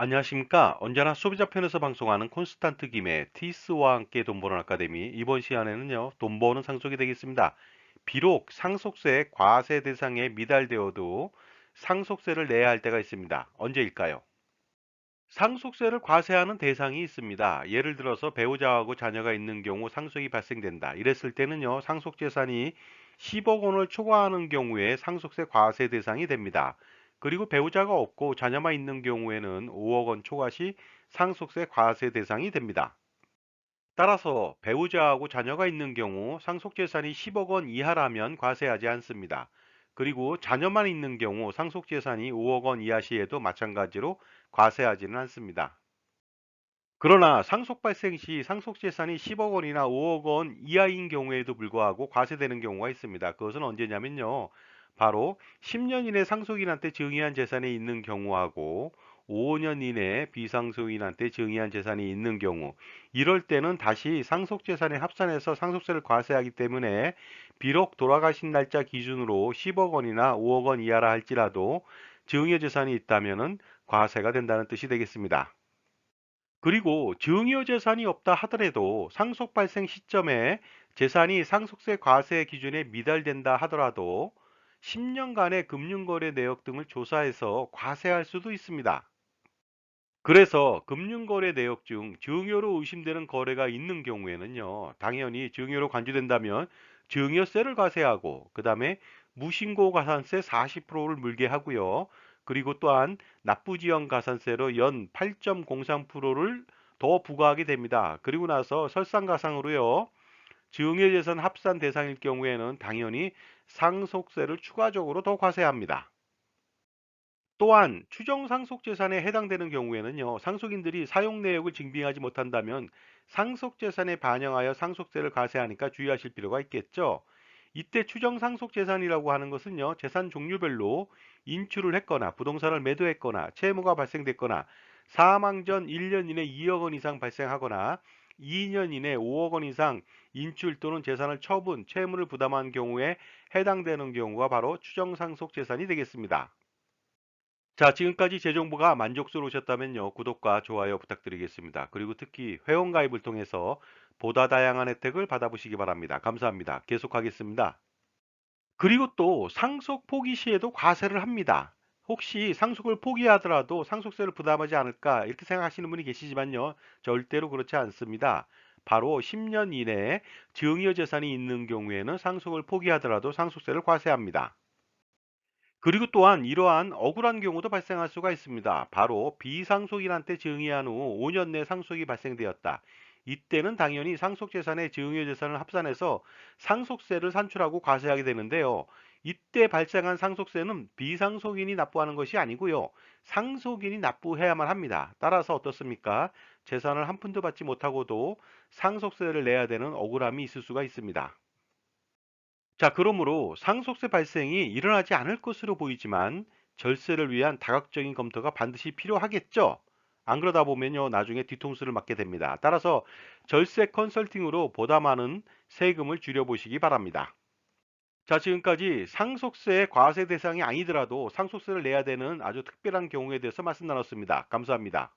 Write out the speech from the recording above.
안녕하십니까. 언제나 소비자 편에서 방송하는 콘스탄트 김의 티스와 함께 돈 버는 아카데미 이번 시간에는요. 돈 버는 상속이 되겠습니다. 비록 상속세 과세 대상에 미달되어도 상속세를 내야 할 때가 있습니다. 언제일까요? 상속세를 과세하는 대상이 있습니다. 예를 들어서 배우자하고 자녀가 있는 경우 상속이 발생된다. 이랬을 때는요. 상속재산이 10억 원을 초과하는 경우에 상속세 과세 대상이 됩니다. 그리고 배우자가 없고 자녀만 있는 경우에는 5억 원 초과 시 상속세 과세 대상이 됩니다. 따라서 배우자하고 자녀가 있는 경우 상속재산이 10억 원 이하라면 과세하지 않습니다. 그리고 자녀만 있는 경우 상속재산이 5억 원 이하 시에도 마찬가지로 과세하지는 않습니다. 그러나 상속 발생 시 상속재산이 10억 원이나 5억 원 이하인 경우에도 불구하고 과세되는 경우가 있습니다. 그것은 언제냐면요. 바로 10년 이내 상속인한테 증여한 재산이 있는 경우하고 5년 이내 비상속인한테 증여한 재산이 있는 경우 이럴 때는 다시 상속재산에 합산해서 상속세를 과세하기 때문에 비록 돌아가신 날짜 기준으로 10억 원이나 5억 원 이하라 할지라도 증여 재산이 있다면 과세가 된다는 뜻이 되겠습니다. 그리고 증여 재산이 없다 하더라도 상속 발생 시점에 재산이 상속세 과세 기준에 미달된다 하더라도 10년간의 금융거래 내역 등을 조사해서 과세할 수도 있습니다. 그래서 금융거래 내역 중 증여로 의심되는 거래가 있는 경우에는요. 당연히 증여로 간주된다면 증여세를 과세하고 그 다음에 무신고 가산세 40%를 물게 하고요. 그리고 또한 납부지연 가산세로 연 8.03%를 더 부과하게 됩니다. 그리고 나서 설상가상으로요. 증여재산 합산 대상일 경우에는 당연히 상속세를 추가적으로 더 과세합니다. 또한 추정 상속재산에 해당되는 경우에는요. 상속인들이 사용 내역을 증빙하지 못한다면 상속재산에 반영하여 상속세를 과세하니까 주의하실 필요가 있겠죠. 이때 추정 상속재산이라고 하는 것은요. 재산 종류별로 인출을 했거나 부동산을 매도했거나 채무가 발생됐거나 사망 전 1년 이내 2억 원 이상 발생하거나 2년 이내 5억 원 이상 인출 또는 재산을 처분, 채무를 부담한 경우에 해당되는 경우가 바로 추정상속 재산이 되겠습니다. 자, 지금까지 제 정보가 만족스러우셨다면요. 구독과 좋아요 부탁드리겠습니다. 그리고 특히 회원가입을 통해서 보다 다양한 혜택을 받아보시기 바랍니다. 감사합니다. 계속하겠습니다. 그리고 또 상속 포기 시에도 과세를 합니다. 혹시 상속을 포기하더라도 상속세를 부담하지 않을까 이렇게 생각하시는 분이 계시지만요. 절대로 그렇지 않습니다. 바로 10년 이내에 증여 재산이 있는 경우에는 상속을 포기하더라도 상속세를 과세합니다. 그리고 또한 이러한 억울한 경우도 발생할 수가 있습니다. 바로 비상속인한테 증여한 후 5년 내 상속이 발생되었다. 이때는 당연히 상속재산의 증여재산을 합산해서 상속세를 산출하고 과세하게 되는데요. 이때 발생한 상속세는 비상속인이 납부하는 것이 아니고요. 상속인이 납부해야만 합니다. 따라서 어떻습니까? 재산을 한 푼도 받지 못하고도 상속세를 내야 되는 억울함이 있을 수가 있습니다. 자, 그러므로 상속세 발생이 일어나지 않을 것으로 보이지만 절세를 위한 다각적인 검토가 반드시 필요하겠죠. 안 그러다 보면요, 나중에 뒤통수를 맞게 됩니다. 따라서 절세 컨설팅으로 보다 많은 세금을 줄여보시기 바랍니다. 자, 지금까지 상속세 과세 대상이 아니더라도 상속세를 내야 되는 아주 특별한 경우에 대해서 말씀 나눴습니다. 감사합니다.